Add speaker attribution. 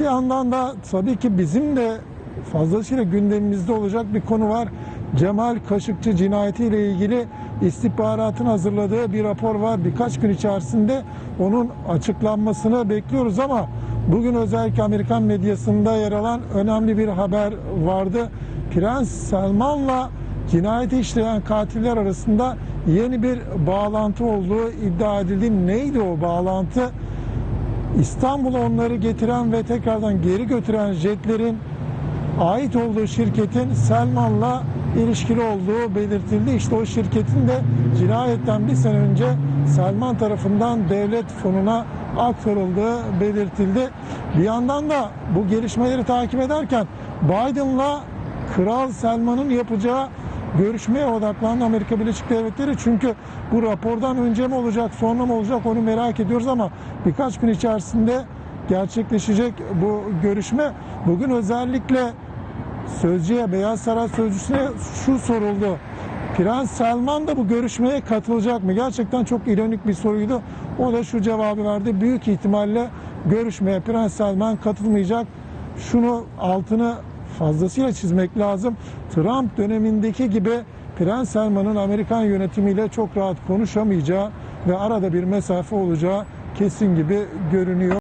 Speaker 1: Bir yandan da tabii ki bizim de fazlasıyla gündemimizde olacak bir konu var. Cemal Kaşıkçı cinayetiyle ilgili istihbaratın hazırladığı bir rapor var. Birkaç gün içerisinde onun açıklanmasını bekliyoruz ama bugün özellikle Amerikan medyasında yer alan önemli bir haber vardı. Prens Selman'la cinayeti işleyen katiller arasında yeni bir bağlantı olduğu iddia edildi. Neydi o bağlantı? İstanbul'a onları getiren ve tekrardan geri götüren jetlerin ait olduğu şirketin Selman'la ilişkili olduğu belirtildi. İşte o şirketin de cinayetten bir sene önce Selman tarafından devlet fonuna aktarıldığı belirtildi. Bir yandan da bu gelişmeleri takip ederken Biden'la Kral Selman'ın yapacağı görüşmeye odaklandı Amerika Birleşik Devletleri. Çünkü bu rapordan önce mi olacak, sonra mı olacak onu merak ediyoruz ama birkaç gün içerisinde gerçekleşecek bu görüşme. Bugün özellikle Sözcüye, Beyaz Saray Sözcüsü'ne şu soruldu. Prens Selman da bu görüşmeye katılacak mı? Gerçekten çok ironik bir soruydu. O da şu cevabı verdi. Büyük ihtimalle görüşmeye Prens Selman katılmayacak. Şunu altını fazlasıyla çizmek lazım. Trump dönemindeki gibi Prens Selman'ın Amerikan yönetimiyle çok rahat konuşamayacağı ve arada bir mesafe olacağı kesin gibi görünüyor.